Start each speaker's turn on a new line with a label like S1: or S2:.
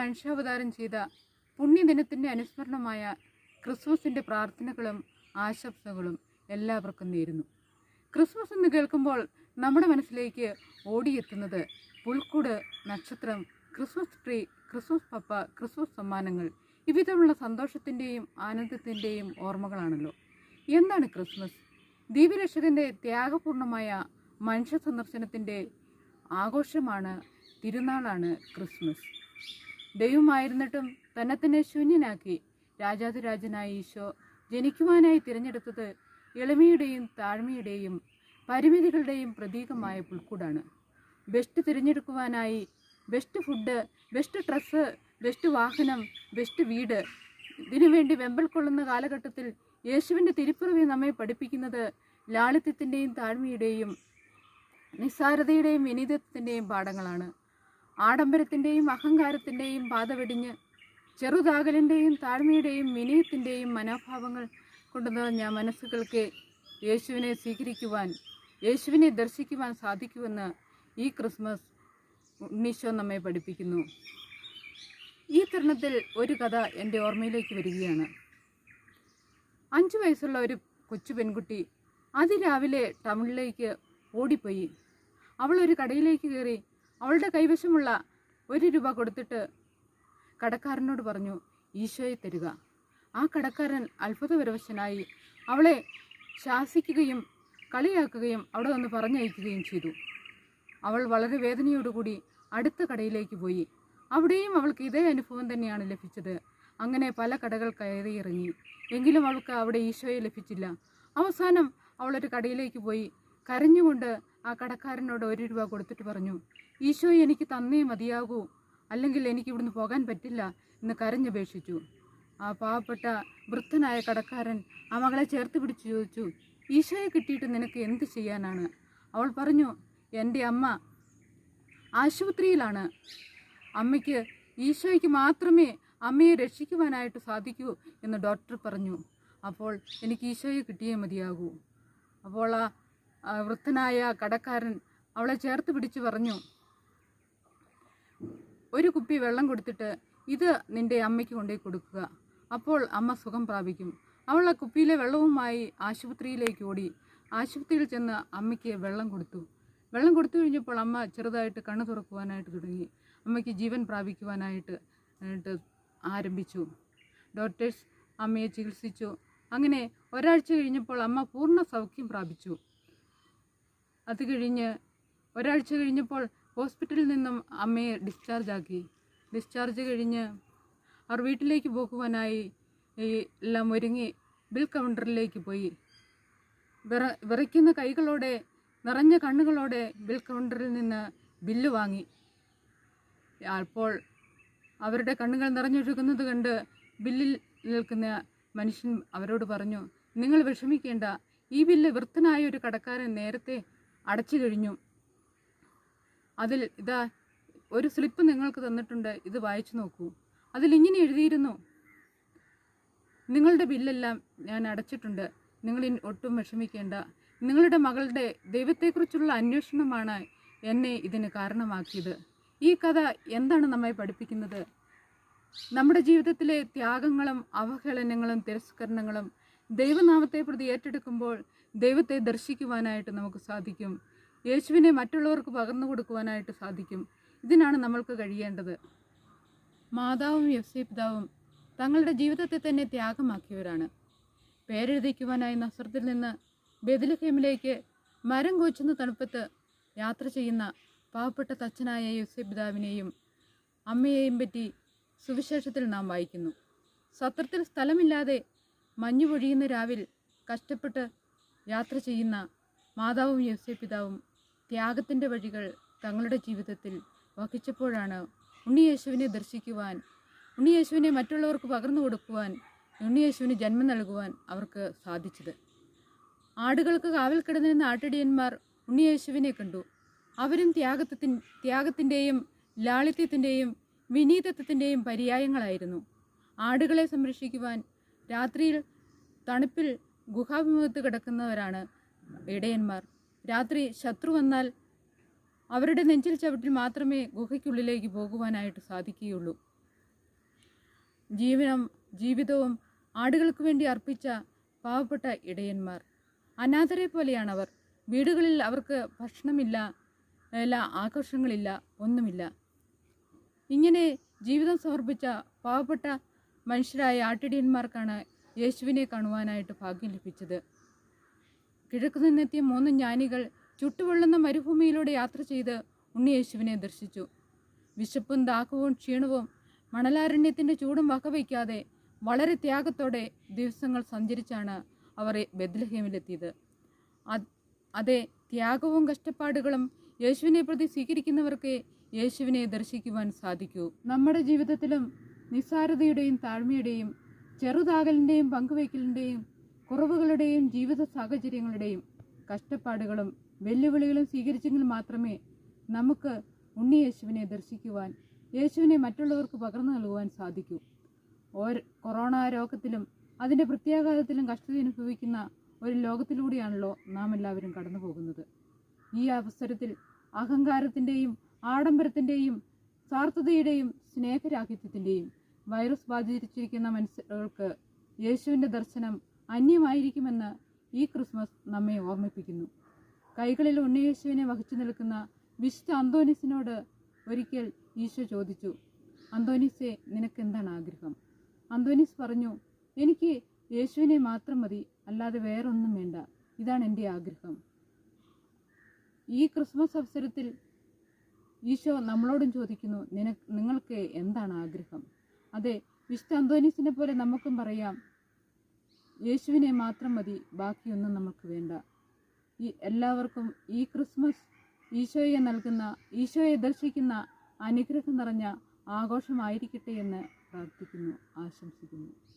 S1: മനുഷ്യാവതാരം ചെയ്ത പുണ്യദിനത്തിന്റെ അനുസ്മരണമായ ക്രിസ്മസിന്റെ പ്രാർത്ഥനകളും ആശംസകളും എല്ലാവർക്കും നേരുന്നു. ക്രിസ്മസ് എന്ന് കേൾക്കുമ്പോൾ നമ്മുടെ മനസ്സിലേക്ക് ഓടിയെത്തുന്നത് പുൽക്കൂട് നക്ഷത്രം ക്രിസ്മസ് ട്രീ ക്രിസ്മസ് പപ്പ ക്രിസ്മസ് സമ്മാനങ്ങൾ. ഇവിധമുള്ള സന്തോഷത്തിന്റെയും ആനന്ദത്തിന്റെയും ഓർമ്മകളാണല്ലോ. എന്താണ് ക്രിസ്മസ്? ദീപരക്ഷകന്റെ ത്യാഗപൂർണമായ മനുഷ്യ സന്ദർശനത്തിന്റെ ആഘോഷമാണ് തിരുനാളാണ് ക്രിസ്മസ്. ദൈവമായിരുന്നിട്ടും തന്നെ തന്നെ ശൂന്യനാക്കി രാജാതിരാജനായ ഈശോ ജനിക്കുവാനായി തിരഞ്ഞെടുത്തത് എളിമയുടെയും താഴ്മയുടെയും പരിമിതികളുടെയും പ്രതീകമായ പുൽക്കൂടാണ്. Best തിരഞ്ഞെടുക്കുവാനായി best food best dress best വാഹനം ബെസ്റ്റ് വീട് ഇതിനുവേണ്ടി വെമ്പൽ കൊള്ളുന്ന കാലഘട്ടത്തിൽ യേശുവിന്റെ തിരുപ്പിറവി നമ്മെ പഠിപ്പിക്കുന്നത് ലാളിത്യത്തിന്റെയും താഴ്മയുടെയും നിസ്സാരതയുടെയും വിനീതത്വത്തിന്റെയും പാഠങ്ങളാണ്. ആഡംബരത്തിന്റെയും അഹങ്കാരത്തിന്റെയും പാത വെടിഞ്ഞ് ചെറുതാകലിന്റെയും താഴ്മയുടെയും വിനയത്തിന്റെയും മനോഭാവങ്ങൾ കൊണ്ടു നിറഞ്ഞ മനസ്സുകൾക്ക് യേശുവിനെ സ്വീകരിക്കുവാൻ യേശുവിനെ ദർശിക്കുവാൻ സാധിക്കുമെന്ന് ഈ ക്രിസ്മസ് ഉണ്ണീശോ നമ്മെ പഠിപ്പിക്കുന്നു. ഈ തരുണത്തിൽ ഒരു കഥ എന്റെ ഓർമ്മയിലേക്ക് വരികയാണ്. അഞ്ചു വയസ്സുള്ള ഒരു കൊച്ചു പെൺകുട്ടി അതിരാവിലെ ടൗണിലേക്ക് ഓടിപ്പോയി. അവൾ ഒരു കടയിലേക്ക് കയറി അവളുടെ കൈവശമുള്ള ഒരു രൂപ കൊടുത്തിട്ട് കടക്കാരനോട് പറഞ്ഞു ഈശോയെ തരിക. ആ കടക്കാരൻ അത്ഭുതപരവശനായി അവളെ ശാസിക്കുകയും കളിയാക്കുകയും അവിടെ നിന്ന് പറഞ്ഞയക്കുകയും ചെയ്തു. അവൾ വളരെ വേദനയോടുകൂടി അടുത്ത കടയിലേക്ക് പോയി. അവിടെയും അവൾക്ക് ഇതേ അനുഭവം തന്നെയാണ് ലഭിച്ചത്. അങ്ങനെ പല കടകൾ കയറിയിറങ്ങി. എങ്കിലും അവൾക്ക് അവിടെ ഈശോയെ ലഭിച്ചില്ല. അവസാനം അവളൊരു കടയിലേക്ക് പോയി കരഞ്ഞുകൊണ്ട് ആ കടക്കാരനോട് ഒരു രൂപ കൊടുത്തിട്ട് പറഞ്ഞു ഈശോയെ എനിക്ക് തന്നേ മതിയാകൂ. അല്ലെങ്കിൽ എനിക്ക് ഇവിടുന്ന് പോകാൻ പറ്റില്ല എന്ന് കരഞ്ഞപേക്ഷിച്ചു. ആ പാവപ്പെട്ട വൃദ്ധനായ കടക്കാരൻ ആ മകളെ ചേർത്ത് പിടിച്ചു ചോദിച്ചു ഈശോയെ കിട്ടിയിട്ട് നിനക്ക് എന്ത് ചെയ്യാനാണ്? അവൾ പറഞ്ഞു എന്റെ അമ്മ ആശുപത്രിയിലാണ്. അമ്മയ്ക്ക് ഈശോയ്ക്ക് മാത്രമേ അമ്മയെ രക്ഷിക്കുവാനായിട്ട് സാധിക്കൂ എന്ന് ഡോക്ടർ പറഞ്ഞു. അപ്പോൾ എനിക്ക് ഈശോയെ കിട്ടിയേ മതിയാകൂ. അപ്പോൾ ആ വൃദ്ധനായ കടക്കാരൻ അവളെ ചേർത്ത് പിടിച്ചു പറഞ്ഞു ഒരു കുപ്പി വെള്ളം കൊടുത്തിട്ട് ഇത് നിന്റെ അമ്മയ്ക്ക് കൊണ്ടുപോയി കൊടുക്കുക. അപ്പോൾ അമ്മ സുഖം പ്രാപിക്കും. അവൾ ആ കുപ്പിയിലെ വെള്ളവുമായി ആശുപത്രിയിലേക്ക് ഓടി. ആശുപത്രിയിൽ ചെന്ന് അമ്മയ്ക്ക് വെള്ളം കൊടുത്തു. വെള്ളം കൊടുത്തു കഴിഞ്ഞപ്പോൾ അമ്മ ചെറുതായിട്ട് കണ്ണു തുറക്കുവാനായിട്ട് തുടങ്ങി. അമ്മയ്ക്ക് ജീവൻ പ്രാപിക്കുവാനായിട്ട് ആരംഭിച്ചു. ഡോക്ടേഴ്സ് അമ്മയെ ചികിത്സിച്ചു. അങ്ങനെ ഒരാഴ്ച കഴിഞ്ഞപ്പോൾ അമ്മ പൂർണ സൗഖ്യം പ്രാപിച്ചു. അത് കഴിഞ്ഞ് ഒരാഴ്ച കഴിഞ്ഞപ്പോൾ ഹോസ്പിറ്റലിൽ നിന്നും അമ്മയെ ഡിസ്ചാർജ് ആക്കി. ഡിസ്ചാർജ് കഴിഞ്ഞ് അവർ വീട്ടിലേക്ക് പോകുവാനായി എല്ലാം ഒരുങ്ങി ബിൽ കൗണ്ടറിലേക്ക് പോയി. വിറ വിറയ്ക്കുന്ന കൈകളോടെ നിറഞ്ഞ കണ്ണുകളോടെ ബിൽ കൗണ്ടറിൽ നിന്ന് ബില്ല് വാങ്ങി. അപ്പോൾ അവരുടെ കണ്ണുകൾ നിറഞ്ഞൊഴുകുന്നത് കണ്ട് ബില്ലിൽ നിൽക്കുന്ന മനുഷ്യൻ അവരോട് പറഞ്ഞു നിങ്ങൾ വിഷമിക്കേണ്ട. ഈ ബില്ല് വൃത്തനായ ഒരു കടക്കാരൻ നേരത്തെ അടച്ചു കഴിഞ്ഞു. അതിൽ ഇതാ ഒരു സ്ലിപ്പ് നിങ്ങൾക്ക് തന്നിട്ടുണ്ട് ഇത് വായിച്ചു നോക്കൂ. അതിൽ ഇങ്ങനെ എഴുതിയിരുന്നു നിങ്ങളുടെ ബില്ലെല്ലാം ഞാൻ അടച്ചിട്ടുണ്ട് നിങ്ങൾ ഒട്ടും വിഷമിക്കേണ്ട. നിങ്ങളുടെ മകളുടെ ദൈവത്തെക്കുറിച്ചുള്ള അന്വേഷണമാണ് എന്നെ ഇതിന് കാരണമാക്കിയത്. ഈ കഥ എന്താണ് നമ്മെ പഠിപ്പിക്കുന്നത്? നമ്മുടെ ജീവിതത്തിലെ ത്യാഗങ്ങളും അവഹേളനങ്ങളും തിരസ്കരണങ്ങളും ദൈവനാമത്തെ പ്രതി ഏറ്റെടുക്കുമ്പോൾ ദൈവത്തെ ദർശിക്കുവാനായിട്ട് നമുക്ക് സാധിക്കും. യേശുവിനെ മറ്റുള്ളവർക്ക് പകർന്നു കൊടുക്കുവാനായിട്ട് സാധിക്കും. ഇതിനാണ് നമ്മൾക്ക് കഴിയേണ്ടത്. മാതാവും യവ്സേ പിതാവും തങ്ങളുടെ ജീവിതത്തെ തന്നെ ത്യാഗമാക്കിയവരാണ്. പേരെഴുതിക്കുവാനായി നസ്രത്തിൽ നിന്ന് ബെദിലഹേമിലേക്ക് മരം കൊച്ചുന്ന തണുപ്പത്ത് യാത്ര ചെയ്യുന്ന പാവപ്പെട്ട തച്ചനായ യുസൈ പിതാവിനെയും അമ്മയെയും പറ്റി സുവിശേഷത്തിൽ നാം വായിക്കുന്നു. സത്രത്തിൽ സ്ഥലമില്ലാതെ മഞ്ഞു പൊഴിയുന്ന രാവിൽ കഷ്ടപ്പെട്ട് യാത്ര ചെയ്യുന്ന മാതാവും യുസൈ പിതാവും ത്യാഗത്തിന്റെ വഴികൾ തങ്ങളുടെ ജീവിതത്തിൽ വഹിച്ചപ്പോഴാണ് ഉണ്ണിയേശുവിനെ ദർശിക്കുവാൻ ഉണ്ണിയേശുവിനെ മറ്റുള്ളവർക്ക് പകർന്നു കൊടുക്കുവാൻ ഉണ്ണിയേശുവിന് ജന്മം നൽകുവാൻ അവർക്ക് സാധിച്ചത്. ആടുകൾക്ക് കാവൽ കിടന്നിരുന്ന ആട്ടിടിയന്മാർ ഉണ്ണിയേശുവിനെ കണ്ടു. അവരും ത്യാഗത്തിൻ ത്യാഗത്തിന്റെയും ലാളിത്യത്തിന്റെയും വിനീതത്വത്തിന്റെയും പര്യായങ്ങളായിരുന്നു. ആടുകളെ സംരക്ഷിക്കുവാൻ രാത്രിയിൽ തണുപ്പിൽ ഗുഹാഭിമുഖത്ത് കിടക്കുന്നവരാണ് ഇടയന്മാർ. രാത്രി ശത്രു വന്നാൽ അവരുടെ നെഞ്ചിൽ ചവിട്ടിൽ മാത്രമേ ഗുഹയ്ക്കുള്ളിലേക്ക് പോകുവാനായിട്ട് സാധിക്കുകയുള്ളൂ. ജീവനം ജീവിതവും ആടുകൾക്ക് വേണ്ടി അർപ്പിച്ച പാവപ്പെട്ട ഇടയന്മാർ. അനാഥരെ പോലെയാണവർ. വീടുകളിൽ അവർക്ക് ഭക്ഷണമില്ല എല്ലാ ആഘോഷങ്ങളില്ല ഒന്നുമില്ല. ഇങ്ങനെ ജീവിതം സമർപ്പിച്ച പാവപ്പെട്ട മനുഷ്യരായ ആട്ടിടിയന്മാർക്കാണ് യേശുവിനെ കാണുവാനായിട്ട് ഭാഗ്യം ലഭിച്ചത്. കിഴക്ക് നിന്നെത്തിയ മൂന്ന് ജ്ഞാനികൾ ചുട്ടുപൊള്ളുന്ന മരുഭൂമിയിലൂടെ യാത്ര ചെയ്ത് ഉണ്ണിയേശുവിനെ ദർശിച്ചു. വിശപ്പും ദാഹവും ക്ഷീണവും മണലാരണ്യത്തിന്റെ ചൂടും വകവയ്ക്കാതെ വളരെ ത്യാഗത്തോടെ ദിവസങ്ങൾ സഞ്ചരിച്ചാണ് അവർ ബദ്ലഹേമിലെത്തിയത് അതെ ത്യാഗവും കഷ്ടപ്പാടുകളും യേശുവിനെ പ്രതി സ്വീകരിക്കുന്നവർക്ക് യേശുവിനെ ദർശിക്കുവാൻ സാധിക്കൂ. നമ്മുടെ ജീവിതത്തിലും നിസ്സാരതയുടെയും താഴ്മയുടെയും ചെറുതാകലിന്റെയും പങ്കുവയ്ക്കലിന്റെയും കുറവുകളുടെയും ജീവിത സാഹചര്യങ്ങളുടെയും കഷ്ടപ്പാടുകളും വെല്ലുവിളികളും സ്വീകരിച്ചെങ്കിൽ മാത്രമേ നമുക്ക് ഉണ്ണി യേശുവിനെ ദർശിക്കുവാൻ യേശുവിനെ മറ്റുള്ളവർക്ക് പകർന്നു നൽകുവാൻ സാധിക്കൂ. ഓരോ കൊറോണ രോഗത്തിലും അതിന്റെ പ്രത്യാഘാതത്തിലും കഷ്ടത അനുഭവിക്കുന്ന ഒരു ലോകത്തിലൂടെയാണല്ലോ നാം എല്ലാവരും കടന്നു പോകുന്നത് ഈ അവസരത്തിൽ അഹങ്കാരത്തിന്റെയും ആഡംബരത്തിന്റെയും സ്വാർത്ഥതയുടെയും സ്നേഹരാഹിത്യത്തിന്റെയും വൈറസ് ബാധിച്ചിരിക്കുന്ന മനുഷ്യർക്ക് യേശുവിന്റെ ദർശനം അന്യമായിരിക്കുമെന്ന് ഈ ക്രിസ്മസ് നമ്മെ ഓർമ്മിപ്പിക്കുന്നു. കൈകളിൽ ഉണ്ണിയേശുവിനെ വഹിച്ചു നിൽക്കുന്ന വിശുദ്ധ അന്തോനിസിനോട് ഒരിക്കൽ ഈശോ ചോദിച്ചു അന്തോനിസെ നിനക്കെന്താണ് ആഗ്രഹം? അന്തോനിസ് പറഞ്ഞു എനിക്ക് യേശുവിനെ മാത്രം മതി അല്ലാതെ വേറൊന്നും വേണ്ട. ഇതാണ് എന്റെ ആഗ്രഹം. ഈ ക്രിസ്മസ് അവസരത്തിൽ ഈശോ നമ്മളോടും ചോദിക്കുന്നു നിനക്ക് നിങ്ങൾക്ക് എന്താണ് ആഗ്രഹം? അതെ വിശുദ്ധ അന്തോനീസിനെ പോലെ നമുക്കും പറയാം യേശുവിനെ മാത്രം മതി ബാക്കിയൊന്നും നമുക്ക് വേണ്ട. ഈ എല്ലാവർക്കും ഈ ക്രിസ്മസ് ഈശോയെ നൽകുന്ന ഈശോയെ ദർശിക്കുന്ന അനുഗ്രഹം നിറഞ്ഞ ആഘോഷമായിരിക്കട്ടെ എന്ന് പ്രാർത്ഥിക്കുന്നു ആശംസിക്കുന്നു.